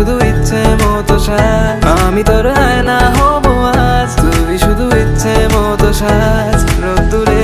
শুধু ইচ্ছে মতো সাজ। আমি তোর আয়না হব আজ। তুই শুধু ইচ্ছে মতো সাজ। রোদ্দুরে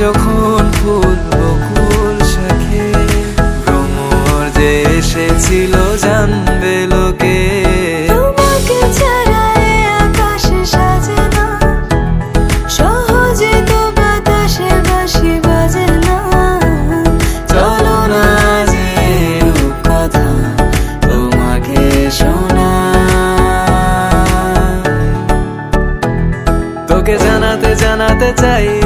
যখন ফুল বকুল শাখে ভ্রমর যে এসেছিল জানবে লোকে। বাসি বাজে না। না যে তোমাকে শোনা। তোকে জানাতে জানাতে চাই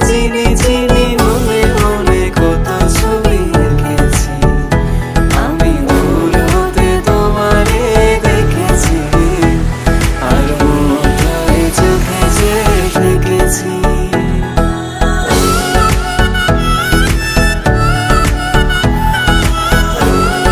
busy.